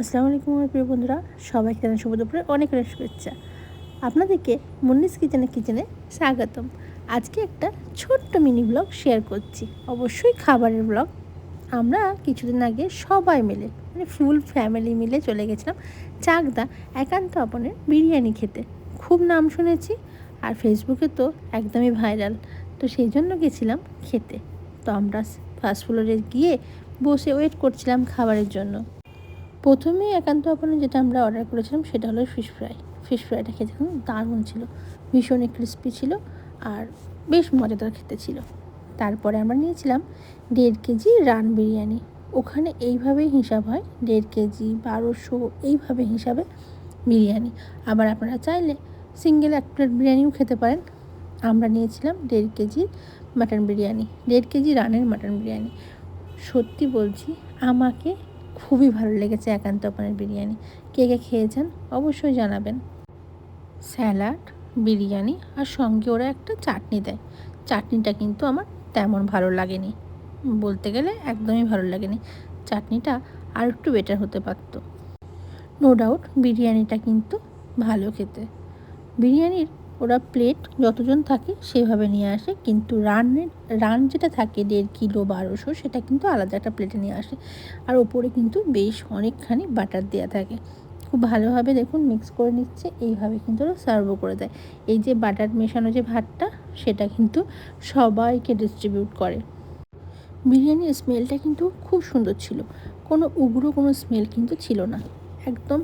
আসসালামু আলাইকুম, আমার প্রিয় বন্ধুরা। সবাইকে জানাই শুভ দুপুরে অনেক অনেক শুভেচ্ছা। আপনাদেরকে মুন্নিস কিচেনে কিচেনে স্বাগতম। আজকে একটা ছোট্ট মিনি ব্লগ শেয়ার করছি। অবশ্যই খাবারের ব্লগ। আমরা কিছুদিন আগে সবাই মিলে মানে ফুল ফ্যামিলি মিলে চলে গেছিলাম চাকদা একান্ত আপনের বিরিয়ানি খেতে। খুব নাম শুনেছি আর ফেসবুকে তো একদমই ভাইরাল তো সেই জন্য গেছিলাম খেতে। তো আমরা ফাস্ট ফ্লোরে গিয়ে বসে ওয়েট করছিলাম খাবারের জন্য। প্রথমেই একান্ত আপনে যেটা আমরা অর্ডার করেছিলাম সেটা হলো ফিশ ফ্রাই ফিশ ফ্রাইটা খেতে দারুণ ছিল ভীষণই ক্রিস্পি ছিল আর বেশ মজাদার খেতে ছিল। তারপরে আমরা নিয়েছিলাম দেড় কেজি রান বিরিয়ানি। ওখানে এইভাবেই হিসাব হয়, দেড় কেজি, বারোশো, এইভাবে হিসাবে বিরিয়ানি। আবার আপনারা চাইলে সিঙ্গেল এক প্লেট বিরিয়ানিও খেতে পারেন। আমরা নিয়েছিলাম দেড় কেজি মাটন বিরিয়ানি, দেড় কেজি রানের মাটন বিরিয়ানি। সত্যি বলছি, আমাকে খুবই ভালো লেগেছে একান্ত পানের বিরিয়ানি। কে কে খেয়েছেন অবশ্যই জানাবেন। স্যালাড, বিরিয়ানি আর সঙ্গে ওরা একটা চাটনি দেয়। চাটনিটা কিন্তু আমার তেমন ভালো লাগেনি। বলতে গেলে একদমই ভালো লাগেনি। চাটনিটা আর একটু বেটার হতে পারতো। নো ডাউট বিরিয়ানিটা কিন্তু ভালো খেতে। বিরিয়ানির ওরা প্লেট যতজন থাকে সেভাবে নিয়ে আসে। কিন্তু রানের রান যেটা থাকে দেড় কিলো, বারোশো, সেটা কিন্তু আলাদা একটা প্লেটে নিয়ে আসে। আর ওপরে কিন্তু বেশ অনেকখানি বাটার দেওয়া থাকে। খুব ভালোভাবে দেখুন মিক্স করে নিচ্ছে, এইভাবে কিন্তু ওরা সার্ভও করে দেয়। এই যে বাটার মেশানো যে ভাতটা, সেটা কিন্তু সবাইকে ডিস্ট্রিবিউট করে। বিরিয়ানির স্মেলটা কিন্তু খুব সুন্দর ছিল। কোনো উগ্র কোনো স্মেল কিন্তু ছিল না। একদম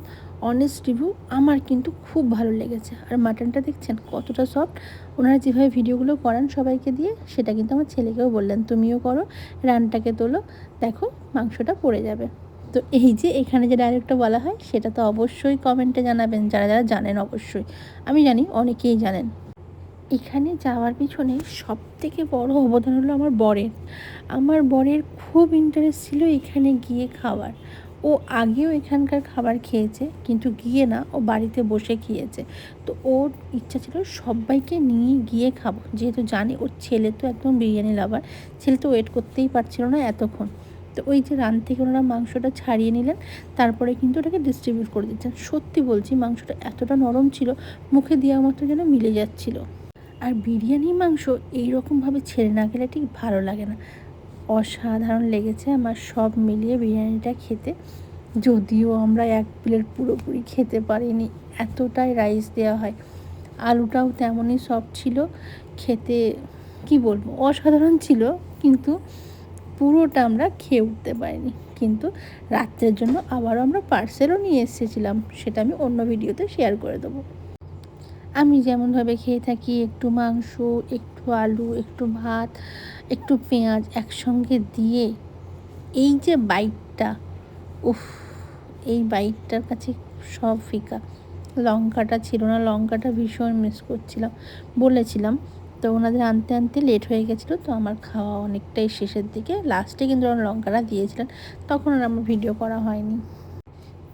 অনেস্ট রিভিউ আমার কিন্তু খুব ভালো লেগেছে। আর মাটনটা দেখছেন কতটা সফট ওনারা যেভাবে ভিডিওগুলো করান সবাইকে দিয়ে, সেটা কিন্তু আমার ছেলেকেও বললেন, তুমিও করো, রানটাকে তোলো, দেখো মাংসটা পড়ে যাবে। তো এই যে এখানে যে ডাইরেক্টটা বলা হয়, সেটা তো অবশ্যই কমেন্টে জানাবেন, যারা যারা জানেন অবশ্যই। আমি জানি অনেকেই জানেন। এখানে যাওয়ার পিছনে সব থেকে বড় অবদান হলো আমার বরের। আমার বরের খুব ইন্টারেস্ট ছিল এখানে গিয়ে খাওয়ার। ও আগেও এখানকার খাবার খেয়েছে, কিন্তু গিয়ে না ও বাড়িতে বসে খেয়েছে। তো ওর ইচ্ছা ছিল সবাইকে নিয়ে গিয়ে খাব। যেহেতু জানি ওর ছেলে তো একদম বিরিয়ানি লাভার ছেলে তো ওয়েট করতেই পারছিল না এতক্ষণ। তো ওই যে রান থেকে ওনারা মাংসটা ছাড়িয়ে নিলেন, তারপরে কিন্তু ওটাকে ডিস্ট্রিবিউট করে দিচ্ছেন। সত্যি বলছি, মাংসটা এতটা নরম ছিল, মুখে দেওয়া মাত্র যেন মিলে যাচ্ছিল। আর বিরিয়ানি মাংস এইরকমভাবে ছেড়ে না গেলে ঠিক ভালো লাগে না। অসাধারণ লেগেছে আমার সব মিলিয়ে বিরিয়ানিটা খেতে। যদিও আমরা এক প্লেট পুরোপুরি খেতে পারিনি, এতটাই রাইস দেওয়া হয়। আলুটাও তেমনই সব ছিল, খেতে, কি বলব, অসাধারণ ছিল, কিন্তু পুরোটা আমরা খেয়ে উঠতে পারিনি। কিন্তু রাত্রের জন্য আবারও আমরা পার্সেলও নিয়ে এসেছিলাম, সেটা আমি অন্য ভিডিওতে শেয়ার করে দেবো। আমি যেমনভাবে খেয়ে থাকি, একটু মাংস, একটু আলু, একটু ভাত, একটু পেঁয়াজ একসঙ্গে দিয়ে এই যে বাইকটা উফ, এই বাইকটার কাছে সব ফিকা। লঙ্কাটা ছিল না, লঙ্কাটা ভীষণ মিস করছিলাম। বলেছিলাম, তো ওনাদের আনতে আনতে লেট হয়ে গেছিল, তো আমার খাওয়া অনেকটাই শেষের দিকে। লাস্টে কিন্তু ওরা লঙ্কাটা দিয়েছিলেন, তখন আর আমার ভিডিও করা হয়নি।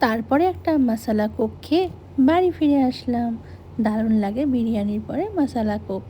তারপরে একটা মশালা কোক খেয়ে বাড়ি ফিরে আসলাম। দারুণ লাগে, বিরিয়ানির পরে মশালা কোক